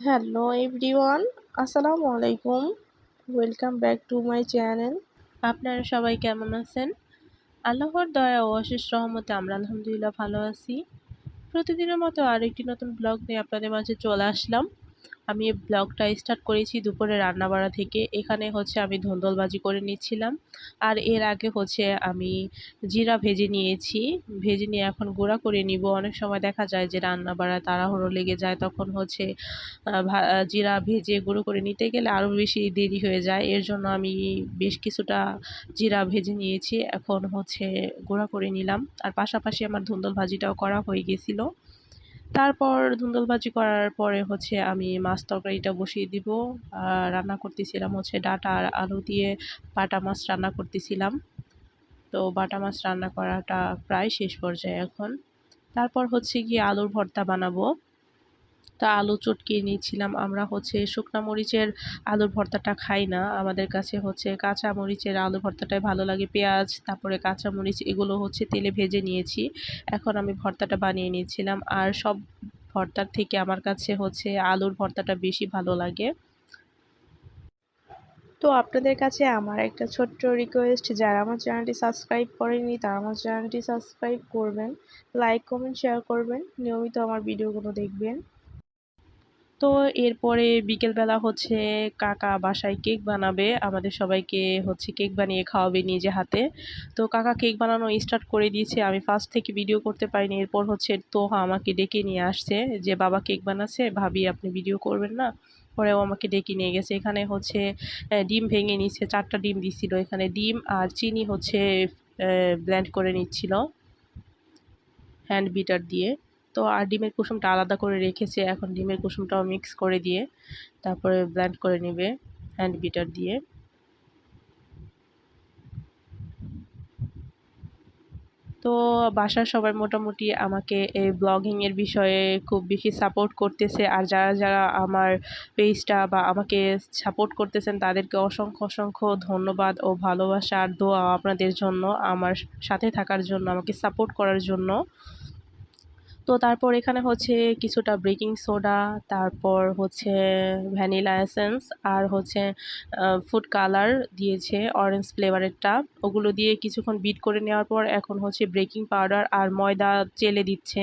Hello everyone, আসসালামু আলাইকুম। Welcome back to my channel আপনারা সবাই কেমন আছেন? আল্লাহর দয়া ও অশেষ রহমতে আমরা আলহামদুলিল্লাহ ভালো আছি। প্রতিদিনের মতো আরেকটি নতুন ব্লগ নিয়ে আপনাদের মাঝে চলে আসলাম। আমি ব্লগটা স্টার্ট করেছি দুপুরে রান্নাবাড়া থেকে। এখানে হচ্ছে আমি ধুন্দলবাজি করে নিচ্ছিলাম। আর এর আগে হচ্ছে আমি জিরা ভেজে নিয়েছি। ভেজে নিয়ে এখন গুঁড়া করে নিব। অনেক সময় দেখা যায় যে রান্নাবাড়ায় তাড়াহুড়ো লেগে যায়, তখন হচ্ছে জিরা ভেজে গুঁড়ো করে নিতে গেলে আরও বেশি দেরি হয়ে যায়। এর জন্য আমি বেশ কিছুটা জিরা ভেজে নিয়েছি। এখন হচ্ছে গুঁড়া করে নিলাম। আর পাশাপাশি আমার ধুন্দল ভাজিটাও করা হয়ে গেছিল। তারপর ধুন্দুলবাজি করার পরে হচ্ছে আমি মাছ তরকারিটা বসিয়ে দিব। আর রান্না করতেছিলাম হচ্ছে ডাটা আর আলু দিয়ে বাটা মাছ রান্না করতেছিলাম। তো বাটা মাছ রান্না করাটা প্রায় শেষ পর্যায়ে এখন। তারপর হচ্ছে গিয়ে আলুর ভর্তা বানাবো। তা আলু চটকিয়ে নিয়েছিলাম। আমরা হচ্ছে শুকনা মরিচের আলুর ভর্তাটা খাই না। আমাদের কাছে হচ্ছে কাঁচা মরিচের আলু ভর্তাটাই ভালো লাগে। পেঁয়াজ, তারপরে কাঁচা মরিচ এগুলো হচ্ছে তেলে ভেজে নিয়েছি। এখন আমি ভর্তাটা বানিয়ে নিয়েছিলাম। আর সব ভর্তার থেকে আমার কাছে হচ্ছে আলুর ভর্তাটা বেশি ভালো লাগে। তো আপনাদের কাছে আমার একটা ছোট্ট রিকোয়েস্ট যারা আমার চ্যানেলটি সাবস্ক্রাইব করেনি তারা আমার চ্যানেলটি সাবস্ক্রাইব করবেন লাইক কমেন্ট শেয়ার করবেন। নিয়মিত আমার ভিডিওগুলো দেখবেন। তো এরপরে বিকেলবেলা হচ্ছে কাকা বাসায় কেক বানাবে। আমাদের সবাইকে হচ্ছে কেক বানিয়ে খাওয়াবে নিজে হাতে। তো কাকা কেক বানানো স্টার্ট করে দিয়েছে। আমি ফার্স্ট থেকে ভিডিও করতে পারিনি। এরপর হচ্ছে তোহা আমাকে ডেকে নিয়ে আসছে যে, বাবা কেক বানাচ্ছে? ভাবি আপনি ভিডিও করবেন না? পরেও আমাকে ডেকে নিয়ে গেছে। এখানে হচ্ছে ডিম ভেঙে নিচ্ছে চারটা ডিম দিছিল। এখানে ডিম আর চিনি হচ্ছে ব্ল্যান্ড করে নিচ্ছিল। হ্যান্ড বিটার দিয়ে। তো আর ডিমের কুসুমটা আলাদা করে রেখেছে। এখন ডিমের কুসুমটাও মিক্স করে দিয়ে তারপরে ব্ল্যান্ড করে নেবে হ্যান্ড বিটার দিয়ে। তো বাসার সবাই মোটামুটি আমাকে এই ব্লগিংয়ের বিষয়ে খুব বেশি সাপোর্ট করতেছে আর যারা যারা আমার পেজটা বা আমাকে সাপোর্ট করতেছেন তাদেরকে অসংখ্য অসংখ্য ধন্যবাদ ও ভালোবাসা আর দোয়া আপনাদের জন্য, আমার সাথে থাকার জন্য, আমাকে সাপোর্ট করার জন্য। তো তারপর এখানে হচ্ছে কিছুটা বেকিং সোডা, তারপর হচ্ছে ভ্যানিলা এসেন্স আর হচ্ছে ফুড কালার দিয়েছে অরেঞ্জ ফ্লেভারেরটা। ওগুলো দিয়ে কিছুক্ষণ বিট করে নেওয়ার পর এখন হচ্ছে বেকিং পাউডার আর ময়দা চেলে দিচ্ছে।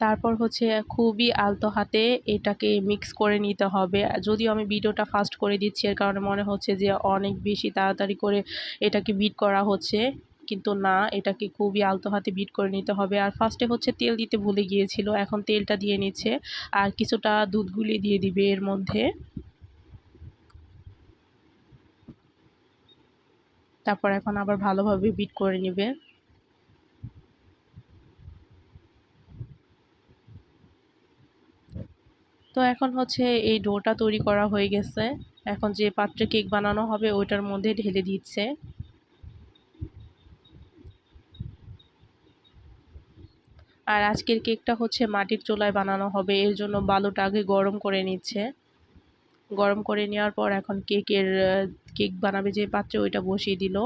তারপর হচ্ছে খুবই আলতো হাতে এটাকে মিক্স করে নিতে হবে। যদিও আমি ভিডিওটা ফাস্ট করে দিচ্ছি, এর কারণে মনে হচ্ছে যে অনেক বেশি তাড়াতাড়ি করে এটাকে বিট করা হচ্ছে, কিন্তু না, এটাকে খুবই আলতো হাতে বিট করে নিতে হবে। আর ফার্স্টে হচ্ছে তেল দিতে ভুলে গিয়েছিল, এখন তেলটা দিয়ে নিচ্ছে। আর কিছুটা দুধ গুলিয়ে দিয়ে দিবে এর মধ্যে। তারপর এখন আবার ভালোভাবে বিট করে নিবে তো এখন হচ্ছে এই ডোটা তৈরি করা হয়ে গেছে। এখন যে পাত্রে কেক বানানো হবে, ওইটার মধ্যে ঢেলে দিচ্ছে। আর আজকের কেকটা হচ্ছে মাটির চুলায় বানানো হবে, এর জন্য বালুটা আগে গরম করে নিচ্ছে। গরম করে নেওয়ার পর এখন কেকের কেক বানাবে যে পাত্রে, ওইটা বসিয়ে দিল।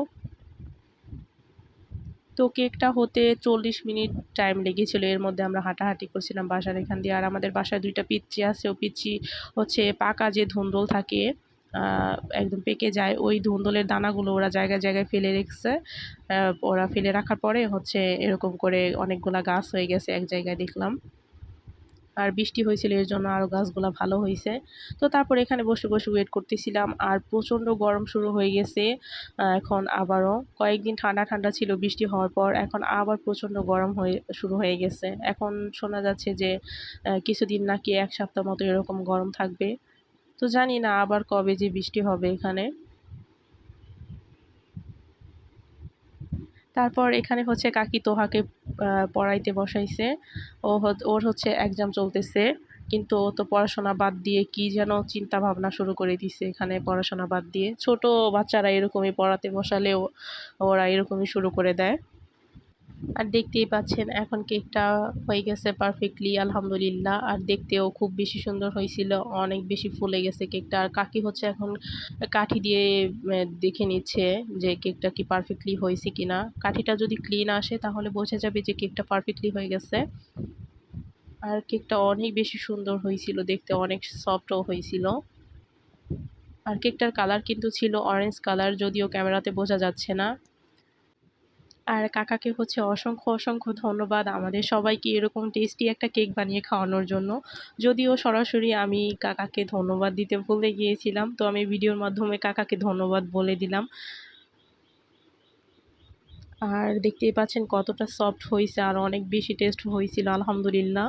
তো কেকটা হতে চল্লিশ মিনিট টাইম লেগেছিলো। এর মধ্যে আমরা হাঁটাহাঁটি করছিলাম বাসার এখান দিয়ে। আর আমাদের বাসায় দুইটা পিচ্ছি আছে। ও পিচ্ছি হচ্ছে পাকা যে ধুন্দল থাকে একদম পেকে যায়, ওই ধুন্দলের দানাগুলো ওরা জায়গায় জায়গায় ফেলে রেখেছে। ওরা ফেলে রাখার পরে হচ্ছে এরকম করে অনেকগুলা গাছ হয়ে গেছে এক জায়গায় দেখলাম। আর বৃষ্টি হয়েছিল, এর জন্য আরও গাছগুলো ভালো হয়েছে। তো তারপর এখানে বসে বসে ওয়েট করতেছিলাম, আর প্রচণ্ড গরম শুরু হয়ে গেছে। এখন আবারও কয়েকদিন ঠান্ডা ঠান্ডা ছিল বৃষ্টি হওয়ার পর, এখন আবার প্রচণ্ড গরম হয়ে, শুরু হয়ে গেছে। এখন শোনা যাচ্ছে যে কিছুদিন নাকি এক সপ্তাহ মতো এরকম গরম থাকবে। তো জানি না আবার কবে যে বৃষ্টি হবে এখানে। তারপর এখানে হচ্ছে কাকি তোহাকে পড়াইতে বসাইছে। ও ওর হচ্ছে এক্সাম চলতেছে, কিন্তু ও তো পড়াশোনা বাদ দিয়ে কি যেন চিন্তা ভাবনা শুরু করে দিছে এখানে পড়াশোনা বাদ দিয়ে। ছোট বাচ্চারা এরকমই পড়াতে বসালেও ওরা এরকমই শুরু করে দেয়। আর দেখতেই পাচ্ছেন, এখন কেকটা হয়ে গেছে পারফেক্টলি আলহামদুলিল্লাহ। আর দেখতেও খুব বেশি সুন্দর হয়েছিল, অনেক বেশি ফুলে গেছে কেকটা। আর কাকি হচ্ছে এখন কাঠি দিয়ে দেখে নিচ্ছে যে কেকটা কি পারফেক্টলি হয়েছে কি না কাঠিটা যদি ক্লিন আসে, তাহলে বোঝা যাবে যে কেকটা পারফেক্টলি হয়ে গেছে। আর কেকটা অনেক বেশি সুন্দর হয়েছিল, দেখতে অনেক সফটও হয়েছিল। আর কেকটার কালার কিন্তু ছিল অরেঞ্জ কালার যদিও ক্যামেরাতে বোঝা যাচ্ছে না। আর কাকাকে হচ্ছে অসংখ্য অসংখ্য ধন্যবাদ আমাদের সবাইকে এরকম টেস্টি একটা কেক বানিয়ে খাওয়ানোর জন্য। যদিও সরাসরি আমি কাকাকে ধন্যবাদ দিতে ভুলে গিয়েছিলাম, তো আমি ভিডিওর মাধ্যমে কাকাকে ধন্যবাদ বলে দিলাম। আর দেখতেই পাচ্ছেন কতটা সফট হয়েছে আর অনেক বেশি টেস্ট হয়েছিল, আলহামদুলিল্লাহ।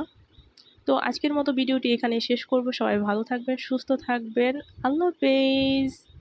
তো আজকের মতো ভিডিওটি এখানে শেষ করব। সবাই ভালো থাকবেন, সুস্থ থাকবেন। আল্লাহ হাফেজ।